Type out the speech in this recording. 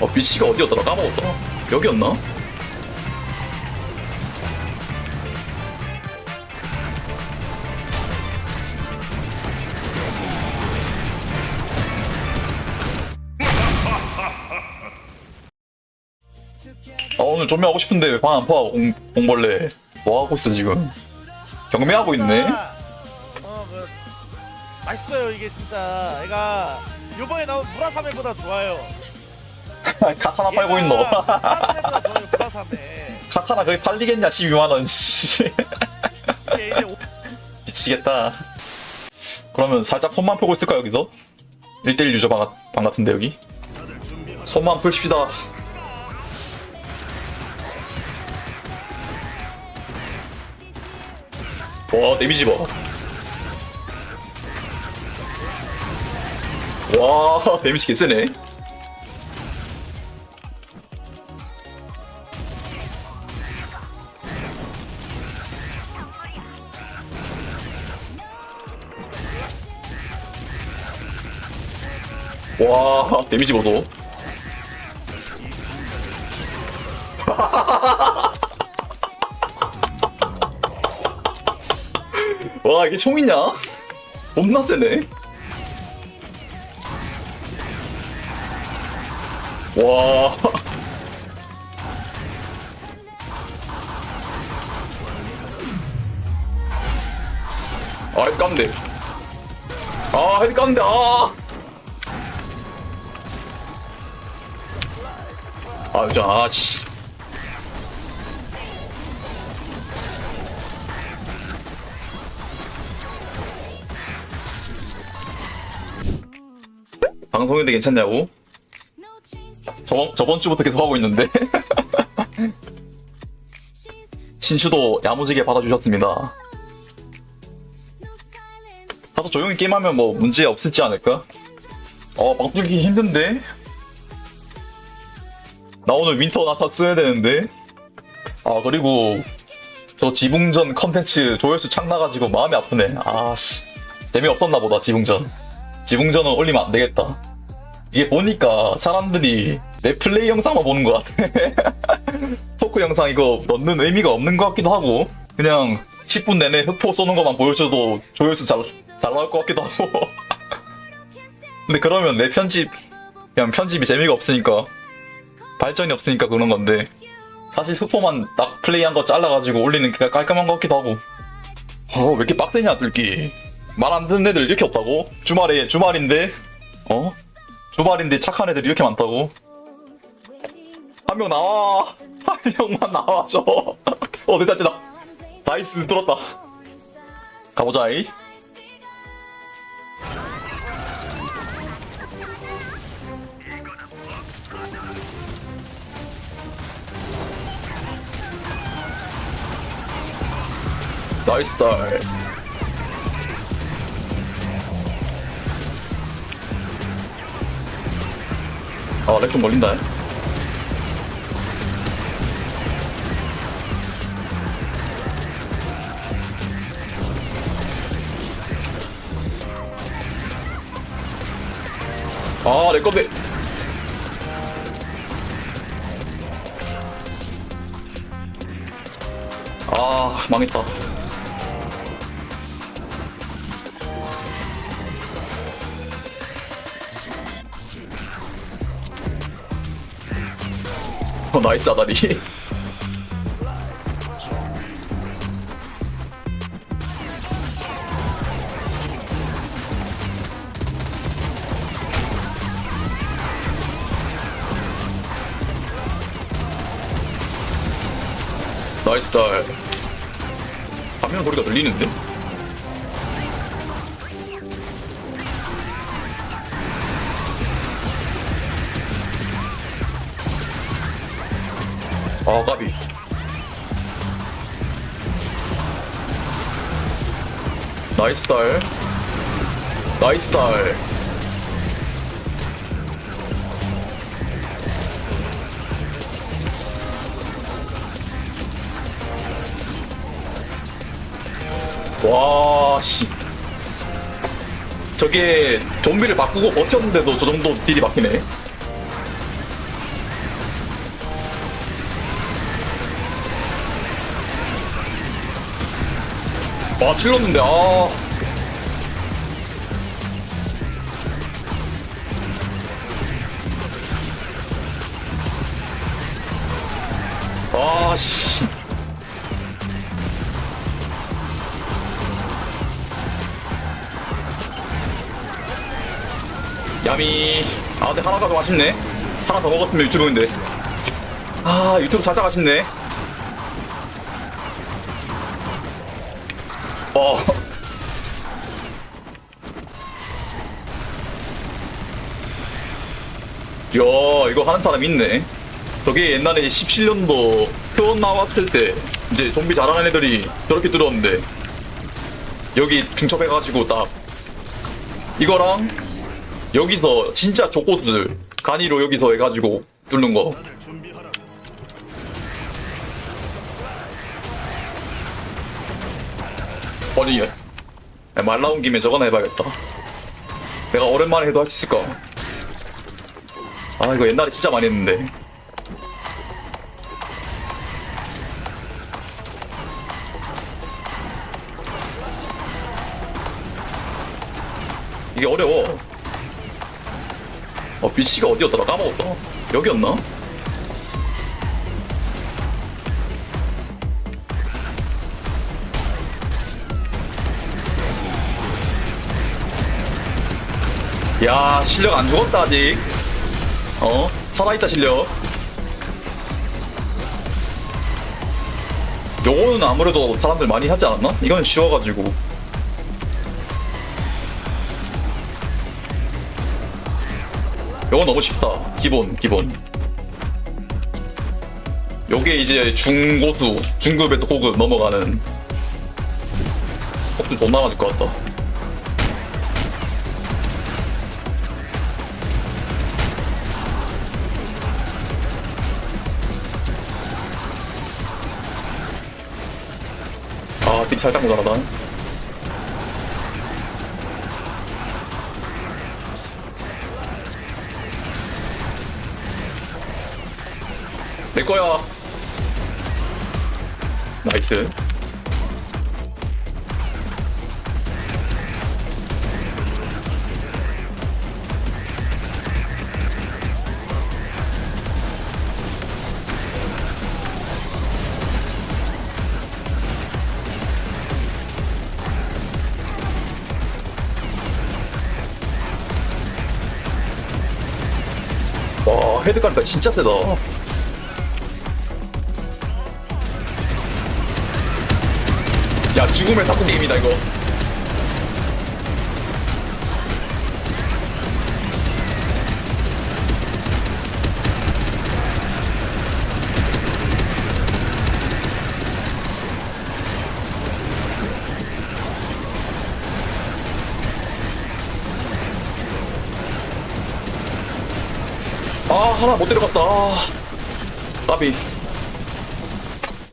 어, 위치가 어디였더라? 까먹었더라. 여기였나? 아, 오늘 좀비 하고 싶은데 방안 파, 공, 공벌레. 뭐 하고 있어, 지금? 경매하고 있네? 어, 그 맛있어요 이게 진짜. 얘가 요번에 나온 무라사메보다 좋아요. 카타나 팔고 있노? 카타나 거기 팔리겠냐, 12만원. 이게 이제 오- 미치겠다. 그러면 살짝 손만 펴고 있을까 여기서? 1대1 유저 방, 같- 방 같은데 여기? 손만 풀십시다. 와 데미지 봐. 와 데미지 개세네. 와 데미지 보소. 와 이게 총이냐? 겁나 세네. 와. 아, 헤드 깐데. 아, 헤드 깐데, 아. 아, 진짜, 아, 씨. 방송인데 괜찮냐고? 저번, 저번 주부터 계속 하고 있는데. 친추도 야무지게 받아주셨습니다. 가서 조용히 게임하면 뭐 문제 없을지 않을까? 어, 방송 기 힘든데? 나 오늘 윈터 나타 써야 되는데? 아, 그리고 저 지붕전 컨텐츠 조회수 착 나가지고 마음이 아프네. 아씨. 재미없었나 보다, 지붕전. 지붕전은 올리면 안 되겠다. 이게 보니까 사람들이 내 플레이 영상만 보는 것 같아. 토크 영상 이거 넣는 의미가 없는 것 같기도 하고, 그냥 10분 내내 흑포 쏘는 것만 보여줘도 조회수 잘, 잘 나올 것 같기도 하고. 근데 그러면 내 편집, 그냥 편집이 재미가 없으니까, 발전이 없으니까 그런 건데, 사실 흑포만 딱 플레이한 거 잘라가지고 올리는 게 깔끔한 것 같기도 하고. 어, 왜 이렇게 빡세냐, 뚫기. 말 안 듣는 애들 이렇게 없다고? 주말에, 주말인데, 어? 주말인데 착한 애들이 이렇게 많다고? 한 명 나와! 한 명만 나와줘! 어, 됐다, 됐다. 나이스, 뚫었다. 가보자이. 나이스 딸. 아, 렉 좀 걸린다. 아, 내 건데. 아, 망했다. 어, 나이스 아다리. 나이스 딸. 화면 소리가 들리는데? 아, 까비. 나이스 딸. 나이스 딸. 와, 씨. 저게 좀비를 바꾸고 버텼는데도 저 정도 딜이 막히네. 아 찔렀는데 아. 아 씨. 야미. 아 근데 하나가 좀 아쉽네. 하나 더 먹었으면 유튜브인데. 아 유튜브 살짝 아쉽네 어 야, 이거 하는 사람 있네. 저게 옛날에 17년도 표현 나왔을 때 이제 좀비 잘하는 애들이 저렇게 들었는데 여기 중첩해가지고 딱 이거랑 여기서 진짜 족고수들 간이로 여기서 해가지고 뚫는 거. 아니 야, 말 나온 김에 저거나 해봐야겠다. 내가 오랜만에 해도 할 수 있을까? 아 이거 옛날에 진짜 많이 했는데 이게 어려워 어 위치가 어디였더라 까먹었다 여기였나? 야 실력 안 죽었다 아직. 어? 살아있다 실력. 요거는 아무래도 사람들 많이 하지 않았나? 이건 쉬워가지고. 요거 너무 쉽다. 기본 기본. 요게 이제 중고수 중급에서 고급 넘어가는 속도 존나 맞을 것 같다 아, 딜 살짝 모자라다. 내 거야. 나이스. 깔니까 진짜 세다. 야, 죽음의 탁구 게임이다, 이거. 하나 못 데려갔다. 아, 까비.